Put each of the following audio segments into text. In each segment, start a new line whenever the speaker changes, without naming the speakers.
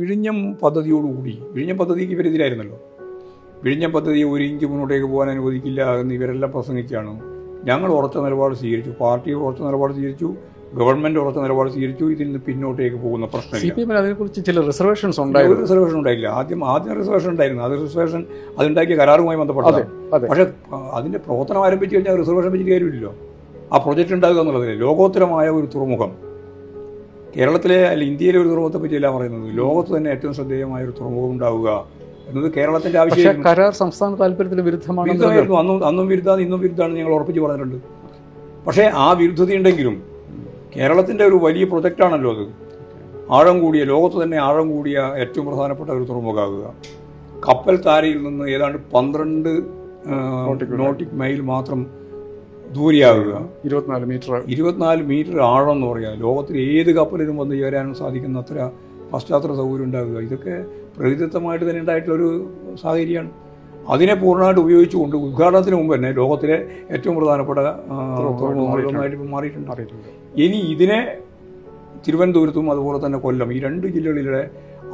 വിഴിഞ്ഞം പദ്ധതിയോടുകൂടി വിഴിഞ്ഞം പദ്ധതിക്ക് ഇവരെതിരായിരുന്നല്ലോ. വിഴിഞ്ഞം പദ്ധതി ഒരു ഇഞ്ച് മുന്നോട്ടേക്ക് പോകാൻ അനുവദിക്കില്ല എന്ന് ഇവരെല്ലാം പ്രസംഗിക്കുകയാണ്. ഞങ്ങൾ ഉറച്ച നിലപാട് സ്വീകരിച്ചു പാർട്ടി ഉറച്ച നിലപാട് സ്വീകരിച്ചു ഗവൺമെന്റ് ഉറച്ച നിലപാട് സ്വീകരിച്ചു ഇതിൽ നിന്ന് പിന്നോട്ടേക്ക് പോകുന്ന
സി
പ്രശ്നമില്ല
പി എമ്മിന് അതിനെക്കുറിച്ച് ചില റിസർവേഷൻസ്
ഒരു
ഉണ്ടായിരുന്നു
റിസർവേഷൻ ഉണ്ടായില്ല. ആദ്യം ആദ്യം റിസർവേഷൻ ഉണ്ടായിരുന്നു. അത് റിസർവേഷൻ അതുണ്ടാക്കിയ കരാറുമായി
ബന്ധപ്പെട്ടത്.
പക്ഷേ അതിന്റെ പ്രവർത്തനം ആരംഭിച്ചു കഴിഞ്ഞാൽ റിസർവേഷൻ വെച്ചിട്ട് കാര്യമില്ലല്ലോ. ആ പ്രൊജക്ട് ഉണ്ടാകുക എന്നുള്ളതിൽ ലോകോത്തരമായ ഒരു തുറമുഖം. കേരളത്തിലെ അല്ല ഇന്ത്യയിലെ ഒരു തുറമുഖത്തെ പറ്റിയല്ല പറയുന്നത്. ലോകത്ത് തന്നെ ഏറ്റവും ശ്രദ്ധേയമായ ഒരു തുറമുഖം ഉണ്ടാവുക എന്നത് കേരളത്തിന്റെ
പക്ഷേ
ആവശ്യം
കരാർ സംസ്ഥാന താല്പര്യത്തിന് വിരുദ്ധമാണെന്ന്
അന്നും അന്നും വിരുദ്ധാണ് ഇന്നും വിരുദ്ധാണ് ഞങ്ങൾ ഉറപ്പിച്ച് പറഞ്ഞിട്ടുണ്ട്. പക്ഷേ ആ വിരുദ്ധതയുണ്ടെങ്കിലും കേരളത്തിന്റെ ഒരു വലിയ പ്രൊജക്റ്റാണല്ലോ അത്. ആഴം കൂടിയ ലോകത്ത് തന്നെ ആഴം കൂടിയ ഏറ്റവും പ്രധാനപ്പെട്ട ഒരു തുറമുഖമാകുക. കപ്പൽ താരയിൽ നിന്ന് ഏതാണ്ട് പന്ത്രണ്ട് നോട്ടിക് മൈൽ മാത്രം ദൂരെയാകുക
ഇരുപത്തിനാല് മീറ്റർ.
ഇരുപത്തിനാല് മീറ്റർ ആഴം എന്ന് പറയുക ലോകത്തിൽ ഏത് കപ്പലിനും വന്ന് ചേരാനും സാധിക്കുന്ന അത്ര പശ്ചാത്തല സൗകര്യം ഉണ്ടാകുക ഇതൊക്കെ പ്രകൃതിദത്തമായിട്ട് തന്നെ ഉണ്ടായിട്ടുള്ളൊരു സാഹചര്യമാണ്. അതിനെ പൂർണമായിട്ട് ഉപയോഗിച്ചുകൊണ്ട് ഉദ്ഘാടനത്തിന് മുമ്പ് തന്നെ ലോകത്തിലെ ഏറ്റവും പ്രധാനപ്പെട്ട തുറമുഖമായിട്ട് മാറിയിട്ടുണ്ട്. ഇനി ഇതിനെ തിരുവനന്തപുരത്തും അതുപോലെ തന്നെ കൊല്ലം ഈ രണ്ട് ജില്ലകളിലെ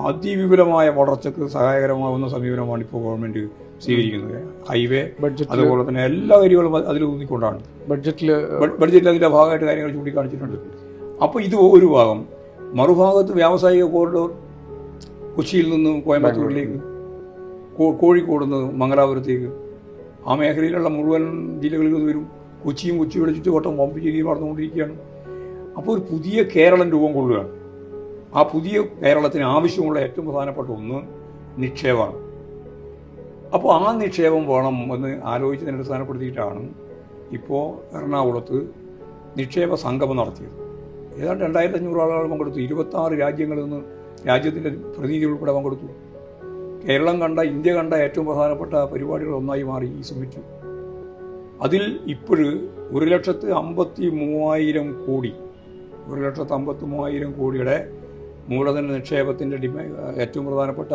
അതിവിപുലമായ വളർച്ചയ്ക്ക് സഹായകരമാകുന്ന സമീപനമാണ് ഇപ്പോൾ ഗവൺമെന്റ് സ്വീകരിക്കുന്നത്. ഹൈവേ
ബഡ്ജറ്റ്
അതുപോലെ തന്നെ എല്ലാ കാര്യങ്ങളും അതിൽ ഊന്നിക്കൊണ്ടാണ്.
ബഡ്ജറ്റിൽ
ബഡ്- ബഡ്ജറ്റിൽ അതിന്റെ ഭാഗമായിട്ട് കാര്യങ്ങൾ ചൂണ്ടിക്കാണിച്ചിട്ടുണ്ട്. അപ്പോൾ ഇത് ഒരു ഭാഗം. മറുഭാഗത്ത് വ്യാവസായിക കോറിഡോർ കൊച്ചിയിൽ നിന്ന് കോയമ്പത്തൂരിലേക്ക് കോഴിക്കോട് നിന്ന് മംഗലാപുരത്തേക്ക്. ആ മേഖലയിലുള്ള മുഴുവൻ ജില്ലകളിൽ നിന്ന് വരും. കൊച്ചിയും കൊച്ചിയുടെ ചുറ്റുവട്ടം പമ്പ് ചെയ്തി നടന്നുകൊണ്ടിരിക്കുകയാണ് അപ്പോൾ ഒരു പുതിയ കേരളം രൂപം കൊള്ളുകയാണ്. ആ പുതിയ കേരളത്തിന് ആവശ്യമുള്ള ഏറ്റവും പ്രധാനപ്പെട്ട ഒന്ന് നിക്ഷേപമാണ്. അപ്പോൾ ആ നിക്ഷേപം വേണം എന്ന് ആലോചിച്ചതിനെ അടിസ്ഥാനപ്പെടുത്തിയിട്ടാണ് ഇപ്പോൾ എറണാകുളത്ത് നിക്ഷേപ സംഗമം നടത്തിയത്. ഏതാണ്ട് രണ്ടായിരത്തി അഞ്ഞൂറ് ആളുകൾ പങ്കെടുത്തു. ഇരുപത്താറ് രാജ്യങ്ങളിൽ നിന്ന് രാജ്യത്തിന്റെ പ്രതിനിധികൾ ഉൾപ്പെടെ പങ്കെടുത്തു. കേരളം കണ്ട ഇന്ത്യ കണ്ട ഏറ്റവും പ്രധാനപ്പെട്ട പരിപാടികൾ ഒന്നായി മാറി ഈ സമ്മിറ്റ് അതിൽ ഇപ്പോഴ് ഒരു ലക്ഷത്ത് അമ്പത്തി മൂവായിരം കോടി ഒരു ലക്ഷത്ത് അമ്പത്തി മൂവായിരം കോടിയുടെ മൂലധന നിക്ഷേപത്തിന്റെ ഡിമാ ഏറ്റവും പ്രധാനപ്പെട്ട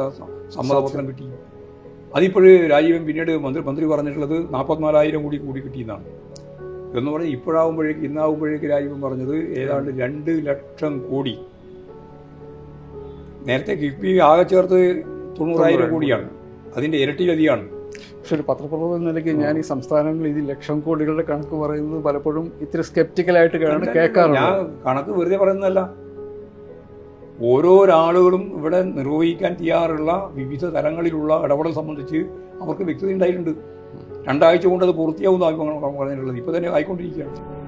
സമ്മതപത്രം കിട്ടി. അതിപ്പോഴ് രാജീവൻ പിന്നീട് മന്ത്രി മന്ത്രി പറഞ്ഞിട്ടുള്ളത് നാൽപ്പത്തിനാലായിരം കോടി കൂടി കിട്ടിയെന്നാണ്. എന്ന് പറഞ്ഞാൽ ഇപ്പോഴാകുമ്പോഴേക്ക് ഇന്നാകുമ്പോഴേക്ക് രാജീവൻ പറഞ്ഞത് ഏതാണ്ട് രണ്ട് ലക്ഷം കോടി. നേരത്തെ കിഫ്ബി ആകെ ചേർത്ത് തൊണ്ണൂറായിരം കോടിയാണ്. അതിന്റെ ഇരട്ടിയിലധികമാണ്
പക്ഷെ ഒരു പത്രപ്രവർത്തകൻ നിലയ്ക്ക് ഞാൻ ഈ സംസ്ഥാനങ്ങളിൽ ഇത് ലക്ഷം കോടികളുടെ കണക്ക് പറയുന്നത് പലപ്പോഴും ഇത്തിരി സ്കെപ്റ്റിക്കലായിട്ട് കേൾക്കാറുണ്ട്.
ഞാൻ കണക്ക് വെറുതെ പറയുന്നതല്ല. ഓരോരാളുകളും ഇവിടെ നിർവഹിക്കാൻ തയ്യാറുള്ള വിവിധ തലങ്ങളിലുള്ള ഇടപെടൽ സംബന്ധിച്ച് അവർക്ക് വ്യക്തത ഉണ്ടായിട്ടുണ്ട്. രണ്ടാഴ്ച കൊണ്ട് അത് പൂർത്തിയാവുന്ന പറഞ്ഞിട്ടുള്ളത്. ഇപ്പോൾ തന്നെ ആയിക്കൊണ്ടിരിക്കുകയാണ്.